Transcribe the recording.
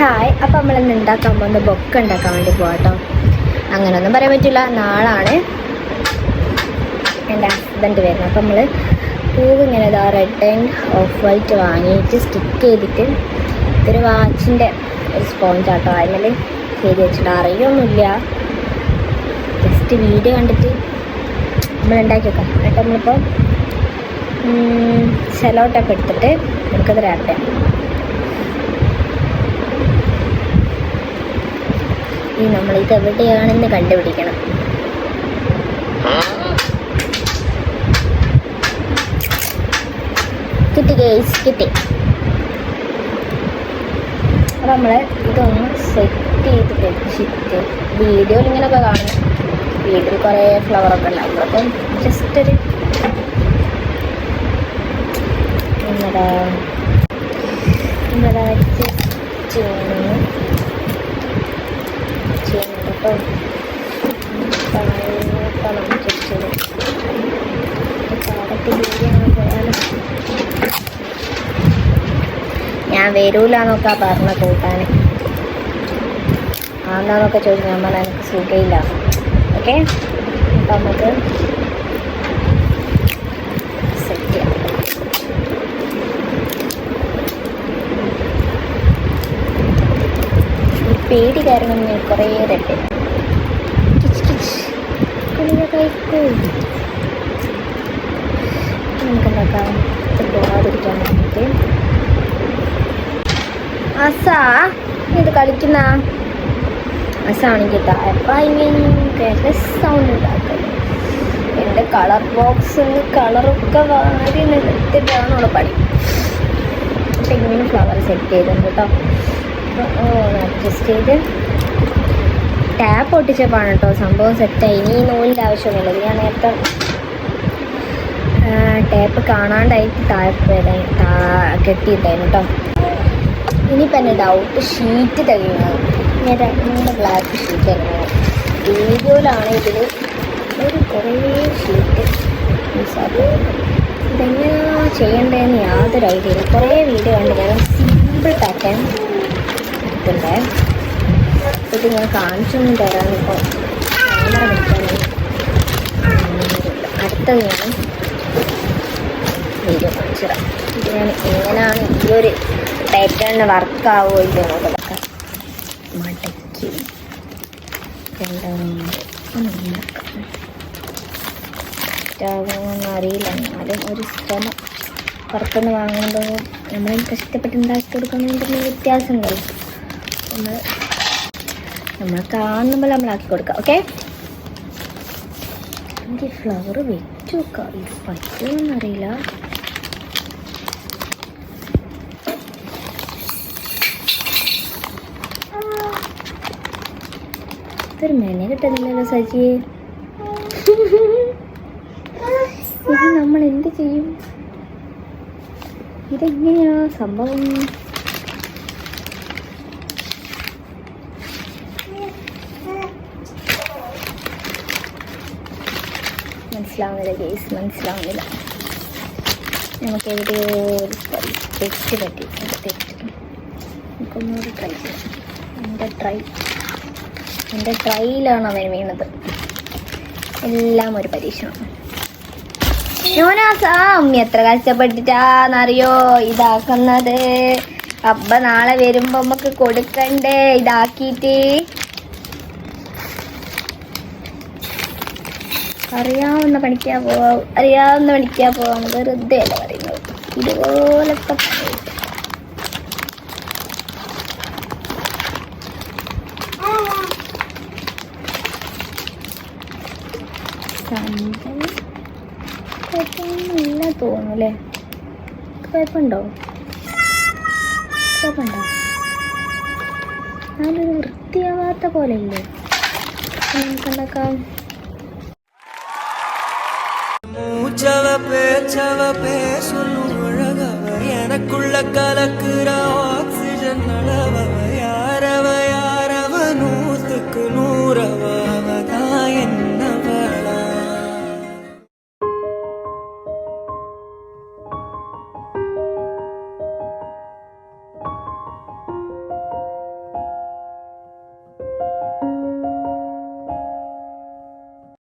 Hi അപ്പം നമ്മളിന്ന് ഉണ്ടാക്കാൻ പോകുന്ന ബൊക്ക ഉണ്ടാക്കാൻ വേണ്ടി പോകാം കേട്ടോ അങ്ങനെയൊന്നും പറയാൻ പറ്റില്ല. നാളാണ് എന്റെ ഹസ്ബൻഡ് വരുന്നത്. അപ്പം നമ്മൾ പൂവ് ഇങ്ങനെ ഇതാ റെഡ് ആൻഡ് ഓഫ് വൈറ്റ് വാങ്ങിയിട്ട് സ്റ്റിക്ക് ചെയ്തിട്ട് ഇതൊരു വാച്ചിന്റെ ഒരു സ്പോഞ്ച് ആട്ടോ. അതിൽ ചെയ്ത് വെച്ചിട്ട് അറിയൊന്നുമില്ല. ജസ്റ്റ് വീഡിയോ കണ്ടിട്ട് നമ്മൾ ഉണ്ടാക്കി വെക്കാം. എന്നിട്ട് നമ്മളിപ്പോൾ സെലോട്ടൊക്കെ എടുത്തിട്ട് നമുക്കത് റാപ്പ് ചെയ്യാം. ഇനി നമ്മൾ ഇത് എവിടെയാണെന്ന് കണ്ടുപിടിക്കണം. കിട്ടി ഗേസ് കിട്ടി. അപ്പം നമ്മൾ ഇതൊന്ന് സെറ്റ് ചെയ്ത് വെച്ചിട്ട് വീഡിയോയിൽ ഇങ്ങനെയൊക്കെ കാണും. വീട്ടിൽ കുറേ ഫ്ലവറൊക്കെ ഉണ്ടാവും. അപ്പം ജസ്റ്റ് ഒരു വെച്ച് ചെയ്യുന്നു ചെയ്യുന്നുണ്ട് കേട്ടോ താഴോട്ടാണ് പോയാലും ഞാൻ വരൂലെന്നൊക്കെ പറഞ്ഞ കൂട്ടാൻ ആന്നാന്നൊക്കെ ചോദിച്ചു ഞാൻ പറഞ്ഞാൽ എനിക്ക് സുഖയില്ല. ഓക്കെ? അപ്പം നമുക്ക് പേടി കാരണം ഞാൻ കുറേ കുളിക കഴിക്കൂ നമുക്ക് എന്താക്കാം ഇത് പോകാതിരിക്കാൻ വേണ്ടിയിട്ട് അസാ ഇത് കളിക്കുന്ന അസാണെങ്കിൽ ഭയങ്കര സൗണ്ട് ഉണ്ടാക്കുന്നത് എന്റെ കളർ ബോക്സ് കളറൊക്കെ വാരി നിലത്തിട്ടാണുള്ള പണി. അപ്പം ഇങ്ങനെ ഫ്ലവർ സെറ്റ് ചെയ്തിട്ടുണ്ട് കേട്ടോ അഡ്ജസ്റ്റ് ചെയ്ത്. ടാപ്പ് ഒട്ടിച്ചപ്പോഴാണ് കേട്ടോ സംഭവം സെറ്റായി ഇനി ഈ നൂലിന്റെ ആവശ്യമൊന്നുമില്ല. ഞാൻ നേരത്തെ ടേപ്പ് കാണാണ്ടായിട്ട് ടാപ്പ് കെട്ടിയിട്ടായിരുന്നു കേട്ടോ. ഇനിയിപ്പോൾ എന്റെ ഡൗട്ട് ഷീറ്റ് തികയുന്നത് ഞാൻ രണ്ട് ബ്ലാക്ക് ഷീറ്റ് തരുന്നത് വീഡിയോയിലാണ് ഇതിൽ ഒരു കുറേ ഷീറ്റ് മിസ്സാക്കി ഇതെങ്ങനെയാ ചെയ്യേണ്ടതെന്ന് യാതൊരു ഐഡിയ കുറേ വീഡിയോ കണ്ട് ഞാൻ സിമ്പിൾ പാറ്റേൺ എടുത്തിട്ടുണ്ട് ഇത് ഞാൻ കാണിച്ചൊന്നും തരാനിപ്പോൾ ക്യാമറ പിടിക്കാൻ അടുത്തത് ഞാൻ വീഡിയോ കാണിച്ചു ഞാൻ എങ്ങനെയാണ് ഈ ഒരു പാറ്റേണിന് വർക്കാവോ ഇല്ല നോക്കട്ടെ മടക്കി അറിയില്ല. എന്നാലും ഒരു ശ്രമം പുറത്തുനിന്ന് വാങ്ങുമ്പോൾ നമ്മൾ കഷ്ടപ്പെട്ട് ഉണ്ടാക്കി കൊടുക്കുന്നതിന്റെ വ്യത്യാസം ഉണ്ടല്ലോ നമ്മൾ നമ്മൾ കാണുമ്പോൾ നമ്മളാക്കി കൊടുക്കാം ഓക്കെ എനിക്ക് ഫ്ലവർ വെച്ചു ഇത് പറ്റുമെന്നറിയില്ല ഇതൊരു മെന കിട്ടുന്നില്ലല്ലോ സജി. ഇത് നമ്മൾ എന്ത് ചെയ്യും? ഇതെങ്ങനെയാ സംഭവം? മനസ്സിലാവുന്നില്ല ഗെയ്സ് മനസ്സിലാവുന്നില്ല. നമുക്ക് എവിടെയോ തെറ്റ് പറ്റി. തെറ്റ്. നമുക്കൊന്നുകൂടി ട്രൈ ചെയ്യാം എന്റെ ട്രൈ എന്റെ ട്രൈയിലാണ് അവൻ വീണത്. എല്ലാം ഒരു പരീക്ഷണം. യോനാസാ എത്ര കഷ്ടപ്പെട്ടിട്ടാന്നറിയോ? ഇതാക്കുന്നത്. അബ്ബ നാളെ വരുമ്പോ നമുക്ക് കൊടുക്കണ്ടേ? ഇതാക്കിയിട്ട്. അറിയാവുന്ന പണിക്കാ പോവാ അറിയാവുന്ന പണിക്കാ പോവാം വെറുതെ അല്ല പറയുന്നത്. ഇതുപോലത്തെ കുഴപ്പമൊന്നുമില്ല തോന്നുന്നു അല്ലേ കുഴപ്പമുണ്ടോ? കുഴപ്പമുണ്ടോ? ഞാനൊരു വൃത്തിയാവാത്ത പോലെ ഇല്ലേ மூச்சவ பேச்சவ பேசணும் அழகவ எனக்குள்ள கலக்குற ஆக்சிஜன் அளவ.